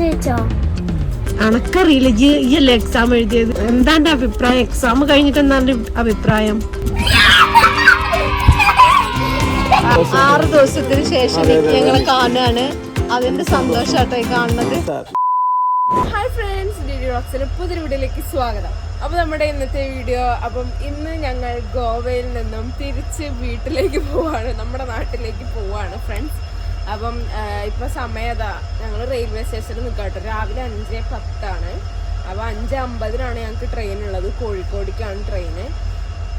ജയിച്ചോ? അനക്കറിയില്ല ഈ ഈ എക്സാം എഴുതിയത്? എന്താണ്ട് അഭിപ്രായം? എക്സാം കഴിഞ്ഞിട്ട് എന്താണ് അഭിപ്രായം? ആറ് ദിവസത്തിന് ശേഷം ഞങ്ങൾ കാണുകയാണ്. അതിന്റെ സന്തോഷമായിട്ടായി കാണുന്നത്? ഹായ് ഫ്രണ്ട്സ് ഡിഡി റോക്സിലെ റോക്സിന്റെ പുതിയൊരു വീഡിയോയിലേക്ക് സ്വാഗതം. അപ്പോൾ നമ്മുടെ ഇന്നത്തെ വീഡിയോ അപ്പം ഇന്ന് ഞങ്ങൾ ഗോവയിൽ നിന്നും തിരിച്ച് വീട്ടിലേക്ക് പോവാണ്. നമ്മുടെ നാട്ടിലേക്ക് പോവാണ് ഫ്രണ്ട്സ് അപ്പം ഇപ്പോൾ സമയതാ ഞങ്ങൾ റെയിൽവേ സ്റ്റേഷനിൽ നിൽക്കാട്ടോ രാവിലെ അഞ്ച് പത്താണ്. അപ്പോൾ അഞ്ച് അമ്പതിനാണ് ഞങ്ങൾക്ക് ട്രെയിൻ ഉള്ളത്. കോഴിക്കോടേക്കാണ് ട്രെയിന്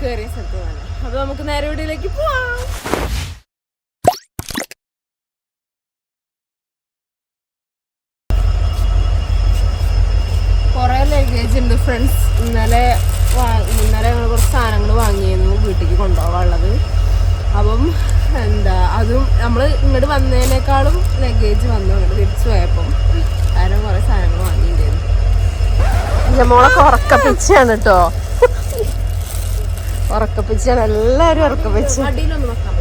കയറിയ സ്ഥലത്ത് തന്നെ. നമുക്ക് നേരെ വീട്ടിലേക്ക് പോവാം. അതും നമ്മൾ ഇങ്ങോട്ട് വന്നതിനേക്കാളും ലഗേജ് വന്നു ഇങ്ങോട്ട് തിരിച്ചു പോയപ്പം കാരണം കുറേ സാധനങ്ങൾ വാങ്ങിയിട്ടുണ്ടായിരുന്നു മോളൊക്കെ ഉറക്കപ്പിച്ചാണ് കേട്ടോ ഉറക്കപ്പിച്ചാണ് എല്ലാരും ഉറക്കപ്പിച്ച. അടിയിലൊന്നും വെക്കാൻ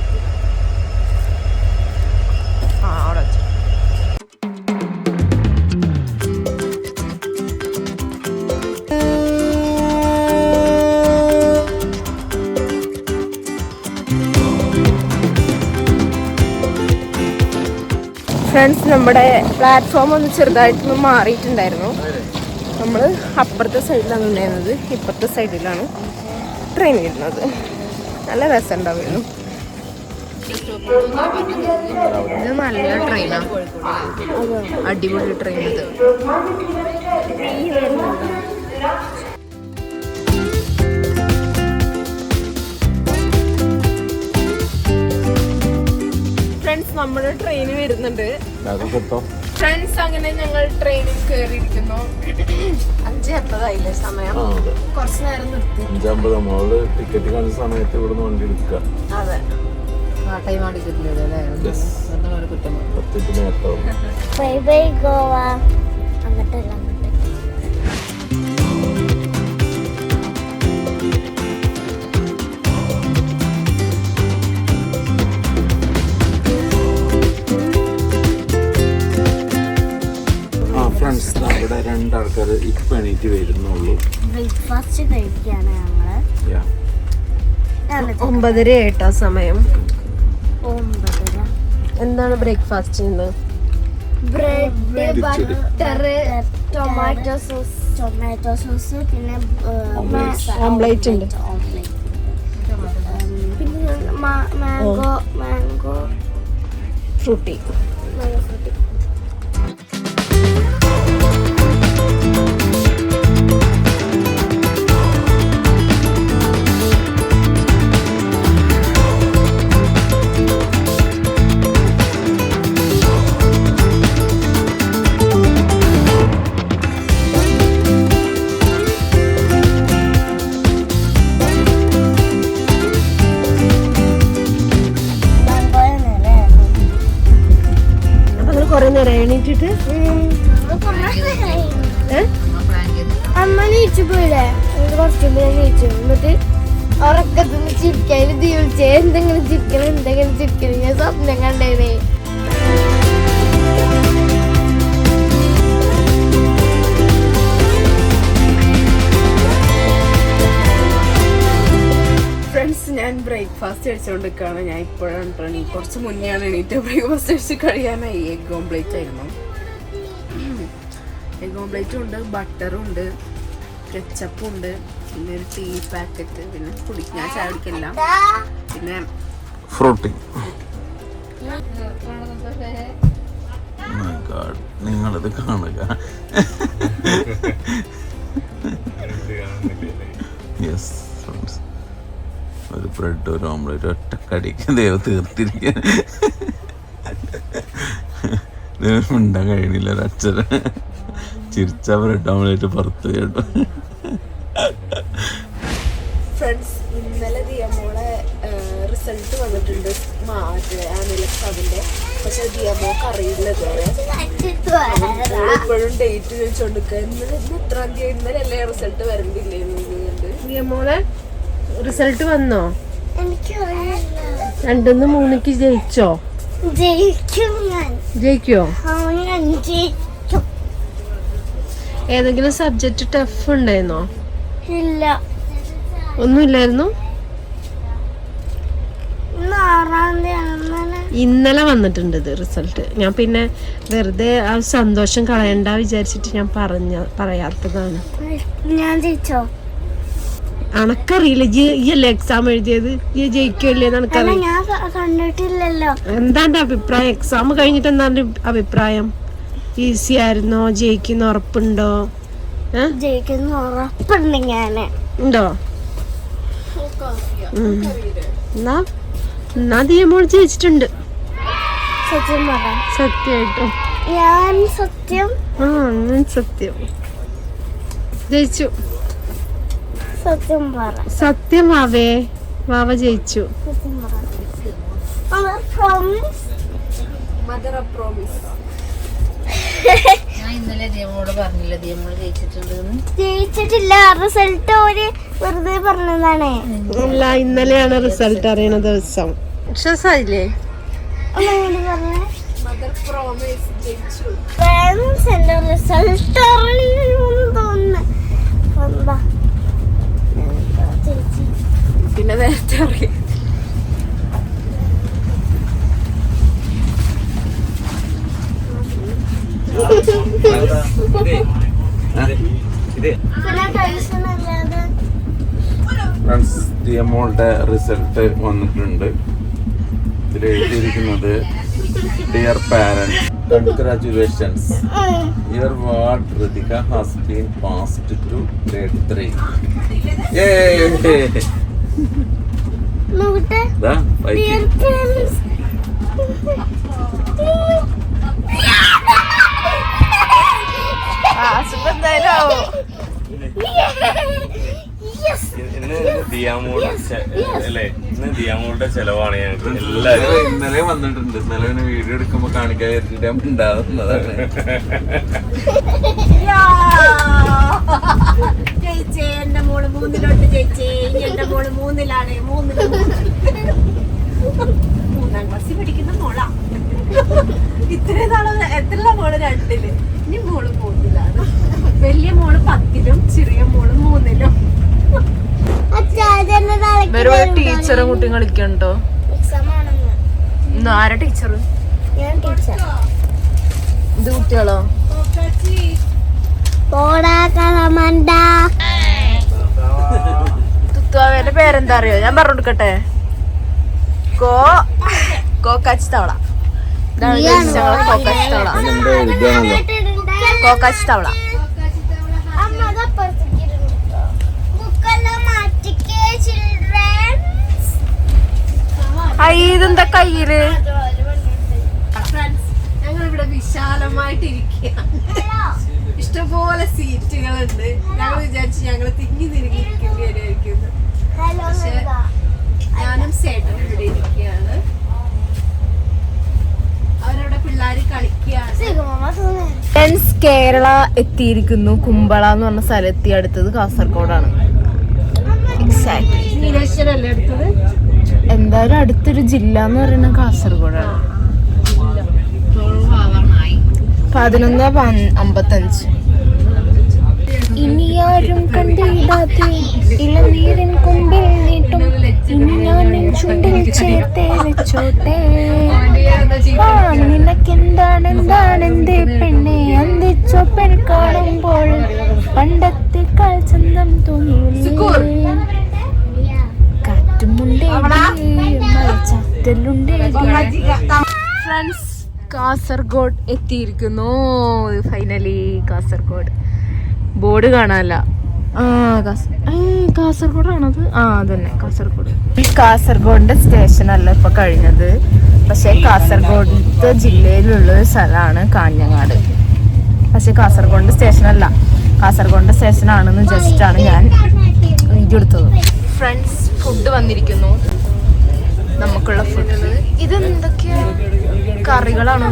ഫ്രണ്ട്സ് നമ്മുടെ പ്ലാറ്റ്ഫോം ഒന്ന് ചെറുതായിട്ടൊന്ന് മാറിയിട്ടുണ്ടായിരുന്നു. നമ്മൾ അപ്പുറത്തെ സൈഡിലാണ് ഉണ്ടായിരുന്നത് ഇപ്പുറത്തെ സൈഡിലാണ് ട്രെയിൻ ഇരുന്നത് നല്ല രസം ഉണ്ടാവുന്നു ഇത് നല്ല ട്രെയിനാണ് അടിപൊളി ട്രെയിൻ നമ്മുടെ ട്രെയിൻ വരുന്നുണ്ട്. ഫ്രണ്ട്സ് അങ്ങനെ ഞങ്ങൾ ട്രെയിനിൽ കയറിയിരിക്കുന്നു അഞ്ച് അമ്പതായില്ലേ? സമയം. കുറച്ച് നേരം നിർത്തി. അഞ്ചമ്പത് നമ്മൾ ടിക്കറ്റ് കാണുന്ന സമയത്ത് ഇവിടുന്ന് വണ്ടി എടുക്കുക. അതെ. പത്തിട്ട് നേരത്താവും ബൈ ബൈ ഗോവ. അങ്ങോട്ടല്ല രണ്ടാൾക്കാർ ഇപ്പൊ എണീറ്റ് വരുന്നുള്ളൂ. ബ്രേക്ക്ഫാസ്റ്റ് കഴിക്കുകയാണ് ഞങ്ങൾ. ഒമ്പതര ആയിട്ടാ സമയം. ഒമ്പതര. എന്താണ് ബ്രേക്ക്ഫാസ്റ്റ് ഇന്ന്? Bread butter, tomato sauce tomato sauce പിന്നെ ഓംലെറ്റ് ഉണ്ട്. ഓംലെറ്റ് പിന്നെ mango mango. Frooti mango Frooti ചിരിക്കണം എന്തെങ്കിലും ചിരിക്കണം ഞാൻ സ്വപ്നം കണ്ടേനേ. ഫ്രണ്ട്സ് ഞാൻ ബ്രേക്ക്ഫാസ്റ്റ് കഴിച്ചുകൊണ്ടിരിക്കുകയാണ് ഞാൻ ഇപ്പോഴാണ് ട്രെയിൻ കുറച്ച് മുന്നെയാണ് എണീറ്റ് ബ്രേക്ക്ഫാസ്റ്റ് കഴിച്ച് കഴിയാനായി. എഗ് ഓംപ്ലേറ്റ് ആയിരുന്നു. എഗ് ഓംപ്ലേറ്റും ഉണ്ട് ബട്ടറും ഉണ്ട് കെച്ചപ്പും ഉണ്ട് പിന്നെ ഒരു ടീ പാക്കറ്റ് പിന്നെ കുടിക്കാൻ ചായ പിന്നെ ഫ്രൂട്ടി. നിങ്ങളിത് കാണുക. യെസ് ഫ്രണ്ട്സ് ഒരു ബ്രെഡ് ഒരു ഓംലെറ്റ് ഒറ്റ കടിക്ക് ദൈവം തീർത്തിരിക്കാൻ മിണ്ടാൻ കഴിയണില്ല ഒരക്ഷരം ചിരിച്ച ബ്രെഡ് ഓംലെറ്റ് പുറത്ത് കേട്ടു. ആനുലക്സാമിന്റെ പക്ഷെ ദിയമോക്ക് അറിയില്ല ഇതുവരെ ഇപ്പോഴും ഡേറ്റ് ചോദിച്ചോണ്ടിരിക്കുക ഇന്നലെ ഇന്ന് തീയതി? റിസൾട്ട് വരണ്ടില്ലേ മോളെ റിസൾട്ട് വന്നോ? എനിക്ക് രണ്ടിന്ന് മൂന്നിക്ക് ജയിച്ചോ? ജയിക്കും ഏതെങ്കിലും സബ്ജക്റ്റ് ടഫ് ഉണ്ടായിരുന്നോ ഇല്ല. ഒന്നുമില്ലായിരുന്നു ഇന്ന് ആറാം തീയതി ഇന്നലെ വന്നിട്ടുണ്ട് ഇത് റിസൾട്ട് ഞാൻ പിന്നെ വെറുതെ ആ സന്തോഷം കളയണ്ട വിചാരിച്ചിട്ട് ഞാൻ പറഞ്ഞ പറയാത്തതാണ്. ഞാൻ ജയിച്ചോ? അണക്കറിയില്ല അല്ലേ എക്സാം എഴുതിയത്? ഈ ജയിക്കുമല്ലേ കണ്ടിട്ടില്ലല്ലോ. എന്താണ്ട് അഭിപ്രായം? എക്സാം കഴിഞ്ഞിട്ട് എന്താണ് അഭിപ്രായം? ഈസി ആയിരുന്നോ? ജയിക്കുന്ന ഉറപ്പുണ്ടോ? ജയിക്കുന്ന ഉറപ്പുണ്ട് ഞാൻ. ഉണ്ടോ. എന്നാ എന്നാ തീയമോൾ ജയിച്ചിട്ടുണ്ട്. സത്യം പറ സത്യമായിട്ടും. ഞാൻ സത്യം ആ ഞാൻ സത്യം. ജയിച്ചു. സത്യം പറ സത്യം വാവേ. വാവ ജയിച്ചു. സത്യം പ്രോമിസ് മദർ പ്രോമിസ് ഞാൻ ഇന്നലെ ദിയമോട് പറഞ്ഞില്ല ദിയമോട് ജയിച്ചിട്ടുണ്ടെന്ന്? ജയിച്ചിട്ടില്ല. റിസൾട്ട് ഒരു വെറുതെ പറഞ്ഞതാണ്. അല്ല ഇന്നലെയാണ് റിസൾട്ട് അറിയണ ദിവസം. വിശ്വാസായില്ലേ ഫ്രണ്ട്സ് എന്റെ റിസൾട്ട് തോന്നുന്നു. പിന്നെ നേരത്തെ അറിയാം. ദിയമോളുടെ റിസൾട്ട് വന്നിട്ടുണ്ട്. ഇതിൽ എഴുതിയിരിക്കുന്നത് dear parent congratulations your ward Ritika has been passed to grade three friends ഇന്ന് ദിയാമോളുടെ അല്ലേ? ഇന്ന് ദിയാമോളുടെ ചെലവാണ് ഞങ്ങൾക്ക്. എല്ലാവരും ഇന്നലെ വന്നിട്ടുണ്ട്. ഇന്നലെ പിന്നെ വീഡിയോ എടുക്കുമ്പോ കാണിക്കാൻ കരുതിട്ട് ഉണ്ടാകുന്നതാണ് ജയിച്ചേ എന്റെ മോൾ മൂന്നിലോട്ട് ജയിച്ചേ. ഇനി എന്റെ മോൾ മൂന്നിലാണ്. മൂന്നിലോട്ട് മൂന്നാം. ക്ലാസ്സിൽ പഠിക്കുന്ന മോളാ. ഇത്രയും നാളെ എത്ര മോൾ രണ്ടിൽ? ഇനി മോൾ മൂന്നിലാണ്. വലിയ മോൾ പത്തിലും ചെറിയ മോൾ മൂന്നിലും. വേറെ ടീച്ചറും കുട്ടിയും കളിക്കണ്ടോ ആരാ ടീച്ചർ ഞാൻ ടീച്ചർ ഇത് കുട്ടികളോ? തുത്തുവാവേന്റെ പേരെന്താ അറിയോ? ഞാൻ പറഞ്ഞു കൊടുക്കട്ടെ. കോ കോക്കാച്ചി തവള ഇതാണ് കോക്കാച്ചി തവള കോക്കാച്ചി തവള ഇതെന്താ കയ്യിൽ? ഞങ്ങൾ ഇവിടെ വിശാലമായിട്ട് ഇരിക്കുക ഇഷ്ടംപോലെ സീറ്റുകളുണ്ട്. ഞങ്ങൾ വിചാരിച്ചു ഞങ്ങൾ തിങ്ങി തിരിഞ്ഞി ഇരിക്കേണ്ടി വരുമായിരിക്കും ഹലോ പക്ഷേ ഞാനും സേട്ടനും ഇവിടെ ഇരിക്കുകയാണ്. അവരവിടെ പിള്ളേര് കളിക്കുകയാണ്. കേരള എത്തിയിരിക്കുന്നു. കുമ്പള എന്ന് പറഞ്ഞ സ്ഥലം എത്തി അടുത്തത് കാസർഗോഡാണ്. എക്സാക്ട് നീലേശ്വരല്ലേ എടുത്തത് എന്തായാലും അടുത്തൊരു ജില്ല എന്ന് പറയുന്നത് കാസർഗോഡാണ്. പതിനൊന്ന് അമ്പത്തഞ്ച്. ഇനിയാരും കണ്ടിടാതെ ഇളനീരൻ കൊമ്പിൽ നീട്ടും. ഇനി ഞാൻ ചുണ്ടിൽ ചേർത്തേ വെച്ചോട്ടെ ഫ്രണ്ട്സ് കാസർഗോഡ് എത്തിയിരിക്കുന്നു. ഫൈനലി കാസർഗോഡ്. ബോർഡ് കാണാനല്ല. ആ കാസർഗോഡാണത്? ആ അതന്നെ കാസർഗോഡ്. ഈ കാസർഗോഡിന്റെ സ്റ്റേഷനല്ല ഇപ്പൊ കഴിഞ്ഞത്. പക്ഷെ കാസർഗോഡത്തെ ജില്ലയിലുള്ള ഒരു സ്ഥലമാണ് കാഞ്ഞങ്ങാട്. പക്ഷെ കാസർഗോഡിന്റെ സ്റ്റേഷനല്ല. കാസർഗോഡിന്റെ സ്റ്റേഷനാണെന്ന് ജസ്റ്റ് ആണ് ഞാൻ വീഡിയോ എടുത്തത്. ഫ്രണ്ട്സ് ഫുഡ് വന്നിരിക്കുന്നു. നമുക്കുള്ള ഫുഡ് ഇതെന്തൊക്കെയാ? കറികളാണ്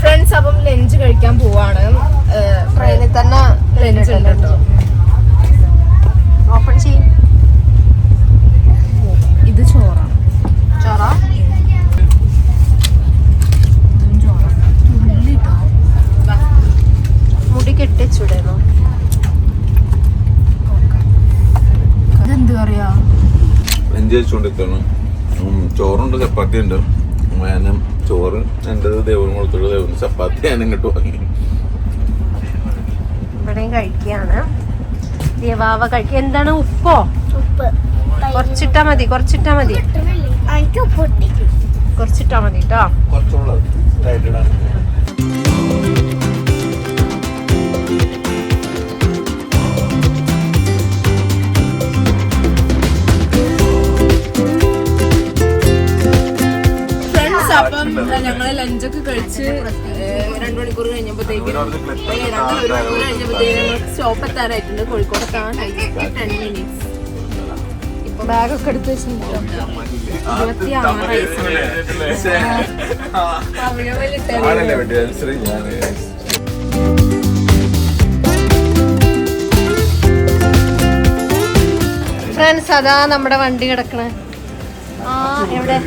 ഫ്രണ്ട്സ് അപ്പം ലഞ്ച് കഴിക്കാൻ പോവാണ്. ട്രെയിനിൽ തന്നെ ലഞ്ച് ഉണ്ട് കേട്ടോ ഓപ്പൺ ചെയ്യും ഇത് ചോറാണ് ചോറ മുടി കെട്ടിയ കഴിച്ചുകൊണ്ടിരിക്കണം ചോറുണ്ട് ചപ്പാത്തി ഉണ്ട് ഞാൻ ചോറ് എന്റെ ദേവൻ കൊടുത്തുള്ള ദേവന് ചപ്പാത്തി ഞാൻ ഇങ്ങോട്ട് വാങ്ങി. ഇവിടെയും കഴിക്കുകയാണ്. ദേവാവ കഴിക്കുക എന്താണ് ഉപ്പോ? ഉപ്പ്. കുറച്ചിട്ടാ മതി കുറച്ചിട്ടാ മതി. കുറച്ചിട്ടാ മതി കേട്ടോ അപ്പം ഞങ്ങൾ ലഞ്ചൊക്കെ കഴിച്ച് ഏഹ്, രണ്ട് മണിക്കൂർ കഴിഞ്ഞപ്പോഴത്തേക്കും മണിക്കൂർ കഴിഞ്ഞപ്പോഴത്തേക്കും സ്റ്റോപ്പ് എത്താനായിട്ടുണ്ട് കോഴിക്കോട് എത്താൻ ടെൻ മിനിറ്റ്സ് ഇപ്പൊ ബാഗൊക്കെ എടുത്ത് വെച്ചിട്ടുണ്ട്? ഫ്രണ്ട്സ് അതാ നമ്മുടെ വണ്ടി കിടക്കണേ. ആ എവിടെ?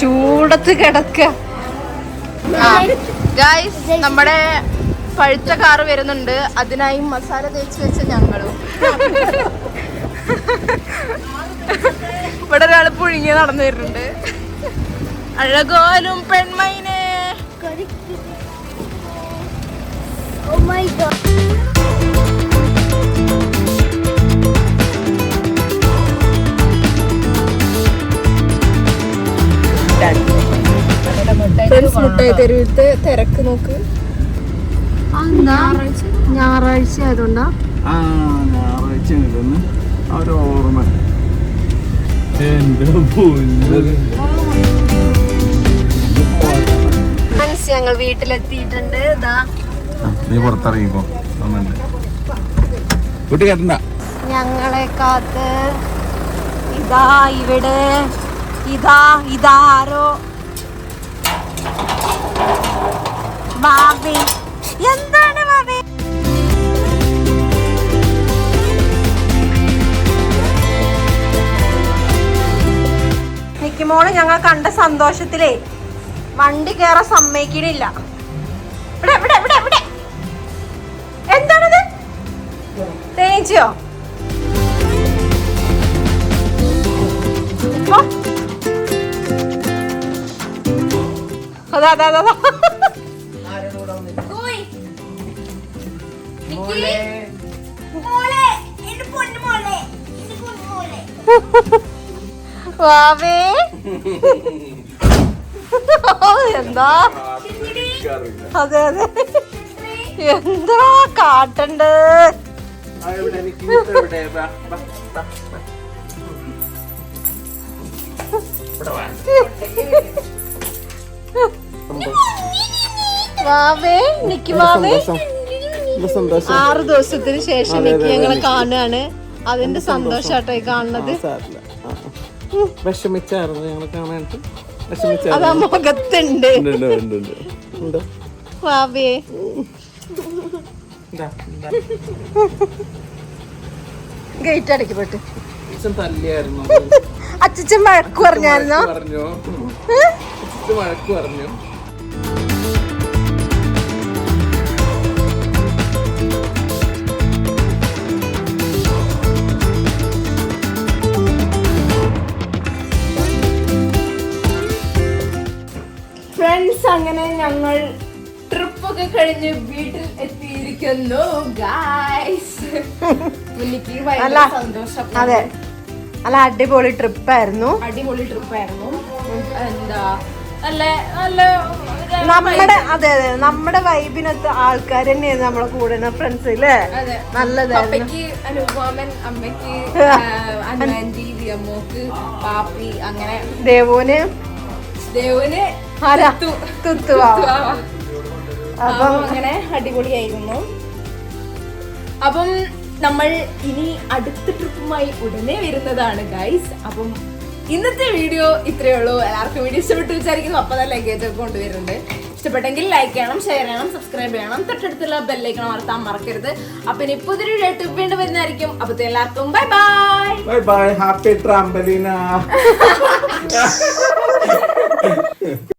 ചൂടത്ത് കിടക്ക. ഗായ്സ് നമ്മുടെ പഴുത്ത കാറ് വരുന്നുണ്ട്. അതിനായി മസാല തേച്ച് വെച്ച ഞങ്ങളും. ഇവിടെ ഒരാൾ പുഴുങ്ങി നടന്നു വരുന്നുണ്ട്. അഴകോലും പെൺമൈനെ. Oh my god. മുട്ടായി തെരുവിലത്തെ തിരക്ക് നോക്ക്. ഞായറാഴ്ച? ആയതുകൊണ്ടാ. ഞായറാഴ്ച ഓർമ്മ. ഫ്രണ്ട്സ് ഞങ്ങൾ വീട്ടിലെത്തിയിട്ടുണ്ട്. നീ ഞങ്ങളെ കാത്ത്. ഇതാ ഇവിടെ. ഇതാ ഇതാരോ ബാബി എന്താണ് ബാബി ഞങ്ങൾ കണ്ട സന്തോഷത്തിലേ വണ്ടി കേറ സമ്മതിക്കണില്ല. ഇവിടെ ഇവിടെ ഇവിടെ ഇവിടെ. എന്താണത്? തേച്ചിയോ അതാ അതാ അതാ, വാവേ. എന്താ? അതെ അതെ. എന്താ കാട്ടണ്ട്? വാവേ നിക്ക് വാവേ. സന്തോഷം. ആറ് ദിവസത്തിന് ശേഷം നിക്കി ഞങ്ങളെ കാണുകയാണ്. അതിന്റെ സന്തോഷാട്ടോ ഈ കാണുന്നത്. വിഷമിച്ചായിരുന്നു ഞങ്ങളെ കാണാനായിട്ട്. അതാ മുഖത്തുണ്ട്. വാവേ. ഗേറ്റ് അടയ്ക്കപ്പെട്ട് അച്ഛൻ വഴക്ക് പറഞ്ഞായിരുന്നോ? വഴക്ക് പറഞ്ഞു? അങ്ങനെ ഞങ്ങൾ ട്രിപ്പ് ഒക്കെ കഴിഞ്ഞ് വീട്ടിൽ എത്തിയിരിക്കുന്നു ഗായ്സ് ഭയങ്കര അല്ല. സന്തോഷം അതെ. നല്ല അടിപൊളി ട്രിപ്പായിരുന്നു. അടിപൊളി ട്രിപ്പായിരുന്നു. എന്താ നല്ല നല്ല നമ്മുടെ അതെ അതെ. നമ്മുടെ വൈബിനത്ത് ആൾക്കാർ തന്നെയായിരുന്നു നമ്മളെ കൂടെ ഫ്രണ്ട്സ് അല്ലേ നല്ലതായിരുന്നു. അമ്മയ്ക്ക് ദിയമ്മോക്ക് പാപ്പി അങ്ങനെ. ദേവുന് അപ്പം അങ്ങനെ അടിപൊളിയായിരുന്നു. അപ്പം നമ്മൾ ഇനി അടുത്ത ട്രിപ്പുമായി ഉടനെ വരുന്നതാണ് ഗൈസ് അപ്പം ഇന്നത്തെ വീഡിയോ ഇത്രയേ ഉള്ളൂ. എല്ലാവർക്കും വീഡിയോ ഇഷ്ടപ്പെട്ടു വിചാരിക്കുന്നു. അപ്പം തന്നെ ലഗേജ് ഒക്കെ കൊണ്ടുവരുന്നുണ്ട് ഇഷ്ടപ്പെട്ടെങ്കിൽ ലൈക്ക് ചെയ്യണം ഷെയർ ചെയ്യണം സബ്സ്ക്രൈബ് ചെയ്യണം. തൊട്ടടുത്തുള്ള ബെല്ലൈക്കണം അമർത്താൻ മറക്കരുത്. അപ്പൊ ഇനി പുതിയൊരു ട്രിപ്പ് വീണ്ടും വരുന്നതായിരിക്കും. അപ്പത്തെ എല്ലാവർക്കും bye bye bye bye happy trampoline thank